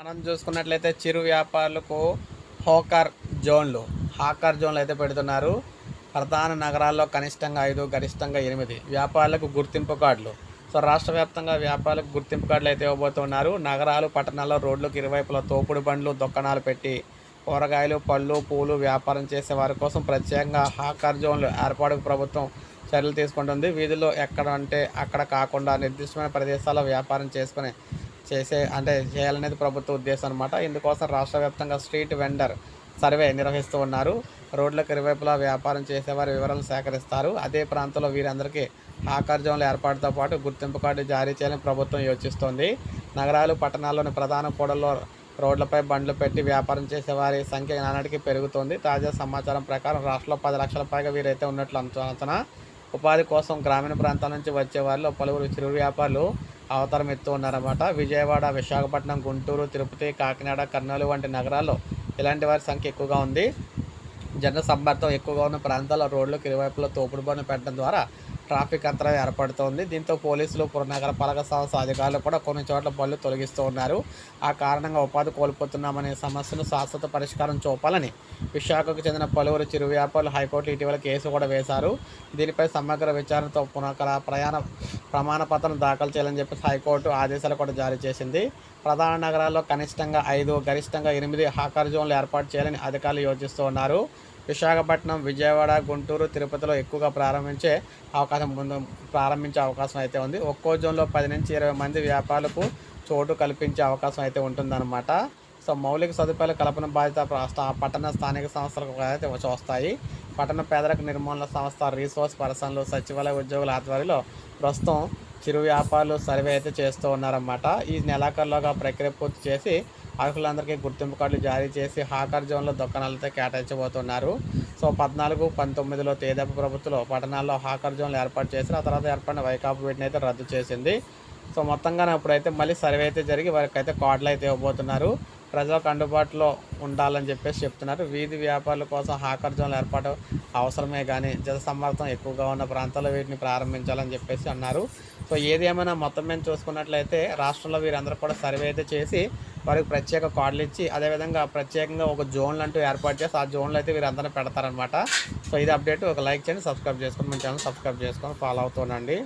మనం చూసుకున్నట్లయితే చిరు వ్యాపారులకు హోకర్ జోన్లు హాకర్ జోన్లు అయితే పెడుతున్నారు. ప్రధాన నగరాల్లో కనిష్టంగా ఐదు గరిష్టంగా ఎనిమిది వ్యాపారులకు గుర్తింపు కార్డులు. సో రాష్ట్ర వ్యాప్తంగా వ్యాపారులకు గుర్తింపు కార్డులు అయితే ఇవ్వబోతున్నారు. నగరాలు పట్టణాల్లో రోడ్లకు ఇరువైపులా తోపుడు బండ్లు దుకాణాలు పెట్టి కూరగాయలు పళ్ళు పూలు వ్యాపారం చేసే వారి కోసం ప్రత్యేకంగా హాకర్ జోన్లు ఏర్పాటుకు ప్రభుత్వం చర్యలు తీసుకుంటుంది. వీధుల్లో ఎక్కడ అంటే అక్కడ కాకుండా నిర్దిష్టమైన ప్రదేశాల్లో వ్యాపారం చేసుకునే చేసే అంటే చేయాలనేది ప్రభుత్వ ఉద్దేశం అనమాట ఇందుకోసం రాష్ట్ర వ్యాప్తంగా స్ట్రీట్ వెండర్ సర్వే నిర్వహిస్తూ ఉన్నారు. రోడ్లకు ఇరువైపులా వ్యాపారం చేసేవారి వివరాలు సేకరిస్తారు. అదే ప్రాంతంలో వీరందరికీ హాకర్ ఏర్పాటుతో పాటు గుర్తింపు కార్డు జారీ చేయాలని ప్రభుత్వం యోచిస్తోంది. నగరాలు పట్టణాల్లోని ప్రధాన కూడల్లో రోడ్లపై బండ్లు పెట్టి వ్యాపారం చేసే వారి సంఖ్య నానాటికి పెరుగుతోంది. తాజా సమాచారం ప్రకారం రాష్ట్రంలో పది లక్షల పైగా వీరైతే ఉన్నట్లు అంచనా. ఉపాధి కోసం గ్రామీణ ప్రాంతాల నుంచి వచ్చే వారిలో పలువురు చిరు వ్యాపారులు అవతారం ఎత్తు ఉన్నారన్నమాట విజయవాడ విశాఖపట్నం గుంటూరు తిరుపతి కాకినాడ కర్నూలు వంటి నగరాల్లో ఇలాంటి వారి సంఖ్య ఎక్కువగా ఉంది. జన సంపర్కం ఎక్కువగా ఉన్న ప్రాంతాల్లో రోడ్లకు ఇరువైపులో తోపుడు బండ్లు పెట్టడం ద్వారా ట్రాఫిక్ అంతరం ఏర్పడుతోంది. దీంతో పోలీసులు పురనగర పాలక సంస్థ అధికారులు కూడా కొన్ని చోట్ల పనులు తొలగిస్తూ ఉన్నారు. ఆ కారణంగా ఉపాధి కోల్పోతున్నామనే సమస్యను శాశ్వత పరిష్కారం చూపాలని విశాఖకు చెందిన పలువురు చిరు వ్యాపారులు హైకోర్టు ఇటీవల కేసు కూడా వేశారు. దీనిపై సమగ్ర విచారణతో పునఃకర ప్రయాణ ప్రమాణ పత్రం దాఖలు చేయాలని చెప్పి హైకోర్టు ఆదేశాలు కూడా జారీ చేసింది. ప్రధాన నగరాల్లో కనిష్టంగా ఐదు గరిష్టంగా ఎనిమిది హాకర్ జోన్లు ఏర్పాటు చేయాలని అధికారులు యోచిస్తూ ఉన్నారు. విశాఖపట్నం విజయవాడ గుంటూరు తిరుపతిలో ఎక్కువగా ప్రారంభించే అవకాశం ముందు ప్రారంభించే అవకాశం అయితే ఉంది. ఒక్కో జోన్లో పది నుంచి ఇరవై మంది వ్యాపారులకు చోటు కల్పించే అవకాశం అయితే ఉంటుందన్నమాట. సో మౌలిక సదుపాయాల కల్పన బాధ్యత పట్టణ స్థానిక సంస్థలకు అయితే వస్తాయి పట్టణ పేదరిక నిర్మూలన సంస్థ రీసోర్స్ పర్సన్లు సచివాలయ ఉద్యోగుల ఆధ్వర్యంలో ప్రస్తుతం చిరు వ్యాపారులు సర్వే అయితే చేస్తూ ఉన్నారన్నమాట. ఈ నెలాఖరులోగా ప్రక్రియ పూర్తి చేసి అర్హులందరికీ గుర్తింపు కార్డులు జారీ చేసి హాకర్ జోన్లో దుకాణాలతో కేటాయించబోతున్నారు. సో పద్నాలుగు పంతొమ్మిదిలో తేదపు ప్రభుత్వంలో పట్టణాల్లో హాకర్ జోన్లు ఏర్పాటు చేసిన ఆ తర్వాత ఏర్పడిన వైకాపు వీటిని అయితే రద్దు చేసింది. సో మొత్తంగా ఇప్పుడైతే మళ్ళీ సర్వే అయితే జరిగి వారికి అయితే కార్డులు అయితే ఇవ్వబోతున్నారు. ప్రజలకు అందుబాటులో ఉండాలని చెప్పేసి చెప్తున్నారు. వీధి వ్యాపారుల కోసం హాకర్ జోన్లు ఏర్పాటు అవసరమే కానీ జల సమర్థం ఎక్కువగా ఉన్న ప్రాంతాల్లో వీటిని ప్రారంభించాలని చెప్పేసి అన్నారు. సో ఏది ఏమైనా మొత్తం మేము చూసుకున్నట్లయితే రాష్ట్రంలో వీరందరూ కూడా సర్వే అయితే చేసి వారికి ప్రత్యేక కార్డులు ఇచ్చి అదేవిధంగా ప్రత్యేకంగా ఒక జోన్లు అంటూ ఏర్పాటు చేసి ఆ జోన్లు అయితే వీరందరూ పెడతారనమాట సో ఇది అప్డేట్. ఒక లైక్ చేయండి సబ్స్క్రైబ్ చేసుకొని మన ఛానల్ సబ్స్క్రైబ్ చేసుకొని ఫాలో అవుతుండండి